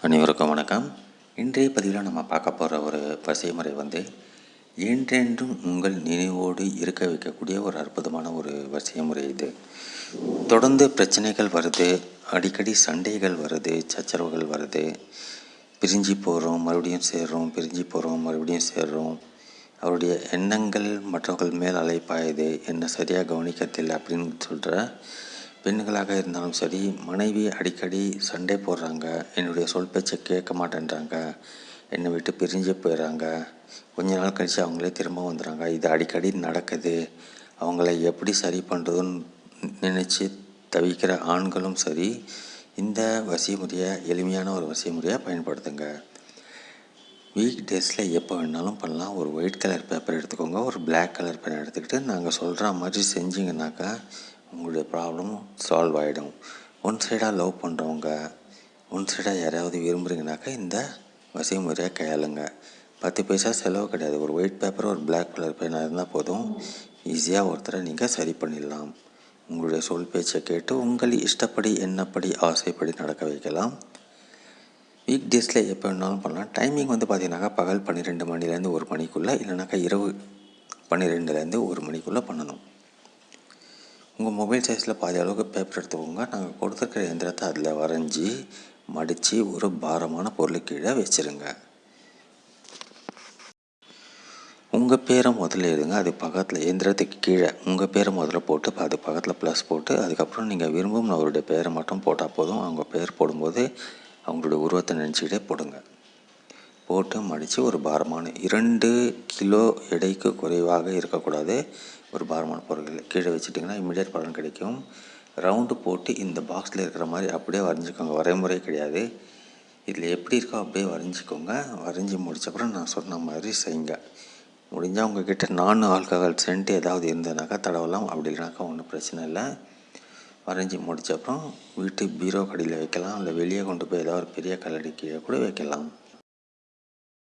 அனைவருக்கும் வணக்கம். இன்றைய பதிவில் நம்ம பார்க்க போகிற ஒரு வசியமுறை வந்து என்றென்றும் உங்கள் நினைவோடு இருக்க வைக்கக்கூடிய ஒரு அற்புதமான ஒரு வசியமுறை இது. தொடர்ந்து பிரச்சனைகள் வருது அடிக்கடி சண்டைகள் வருது சச்சரவுகள் வருது. பிரிஞ்சு போகிறோம் மறுபடியும் சேர்றோம் பிரிஞ்சு போகிறோம் மறுபடியும் சேர்றோம். அவருடைய எண்ணங்கள் மற்றவர்கள் மேல் அலைப்பாயுது என்ன சரியாக கவனிக்கத்தில்லை அப்படின்னு சொல்கிற பெண்களாக இருந்தாலும் சரி மனைவி அடிக்கடி சண்டை போடுறாங்க. என்னுடைய சொல் பேச்சை கேட்க மாட்டேன்றாங்க. என்னை விட்டு பிரிஞ்சு போயிடுறாங்க கொஞ்ச நாள் கழித்து அவங்களே திரும்ப வந்துடுறாங்க. இது அடிக்கடி நடக்குது. அவங்கள எப்படி சரி பண்ணுறதுன்னு நினச்சி தவிக்கிற ஆண்களும் சரி இந்த வசிமுறையை எளிமையான ஒரு வசிமுறையை பயன்படுத்துங்க. வீக் டேஸில் எப்போ வேணாலும் பண்ணலாம். ஒரு ஒயிட் கலர் பேப்பர் எடுத்துக்கோங்க. ஒரு பிளாக் கலர் பேன் எடுத்துக்கிட்டு நாங்கள் சொல்கிற மாதிரி செஞ்சிங்கனாக்கா உங்களுடைய ப்ராப்ளம் சால்வ் ஆகிடும் ஒன் சைடாக லவ் பண்ணுறவங்க ஒன் சைடாக யாராவது விரும்புகிறீங்கனாக்கா இந்த வசிமுறையை கையாளுங்க. பத்து பைசா செலவு கிடையாது. ஒரு ஒயிட் பேப்பர் ஒரு பிளாக் கலர் பேனாக இருந்தால் போதும் ஈஸியாக ஒருத்தரை நீங்கள் சரி பண்ணிடலாம். உங்களுடைய சொல் பேச்சை கேட்டு உங்கள் இஷ்டப்படி என்னப்படி ஆசைப்படி நடக்க வைக்கலாம். வீக் டேஸில் எப்போ வேணாலும் பண்ணலாம். டைமிங் வந்து பார்த்தீங்கன்னாக்கா பகல் பன்னிரெண்டு மணிலேருந்து ஒரு மணிக்குள்ளே இல்லைனாக்கா இரவு பன்னிரெண்டுலேருந்து ஒரு மணிக்குள்ளே பண்ணணும். உங்கள் மொபைல் சைஸில் பாதி அளவுக்கு பேப்பர் எடுத்துக்கோங்க. நாங்கள் கொடுத்துருக்கிற எந்திரத்தை அதில் வரைஞ்சி மடித்து ஒரு பாரமான பொருள் கீழே வச்சுருங்க. உங்கள் பேரை முதல்ல எழுதுங்க. அது பக்கத்தில் எந்திரத்துக்கு கீழே. உங்கள் பேரை முதல்ல போட்டு அது பக்கத்தில் ப்ளஸ் போட்டு அதுக்கப்புறம் நீங்கள் விரும்பும் அவருடைய பேரை மட்டும் போட்டால் போதும். அவங்க பேர் போடும்போது அவங்களுடைய உருவத்தை நினச்சிக்கிட்டே போடுங்க. போட்டு மடித்து ஒரு பாரமான இரண்டு கிலோ எடைக்கு குறைவாக இருக்கக்கூடாது. ஒரு பாரமான பொருட்கள் கீழே வச்சுட்டிங்கன்னா இம்மிடியட் பலன் கிடைக்கும். ரவுண்டு போட்டு இந்த பாக்ஸில் இருக்கிற மாதிரி அப்படியே வரைஞ்சிக்கோங்க. வரைமுறை கிடையாது. இதில் எப்படி இருக்கோ அப்படியே வரைஞ்சிக்கோங்க. வரைஞ்சி முடிச்சப்பறம் நான் சொன்ன மாதிரி செய்யுங்க. முடிஞ்சால் உங்ககிட்ட நான் ஆல்கஹால் சென்ட் ஏதாவது இருந்ததுனாக்கா தடவலாம். அப்படி இல்லைனாக்கா ஒன்றும் பிரச்சனை இல்லை. வரைஞ்சி முடிச்ச அப்புறம் வீட்டு பீரோ கடையில் வைக்கலாம். இல்லை வெளியே கொண்டு போய் ஏதாவது ஒரு பெரிய கல்லடி கீழே கூட வைக்கலாம்.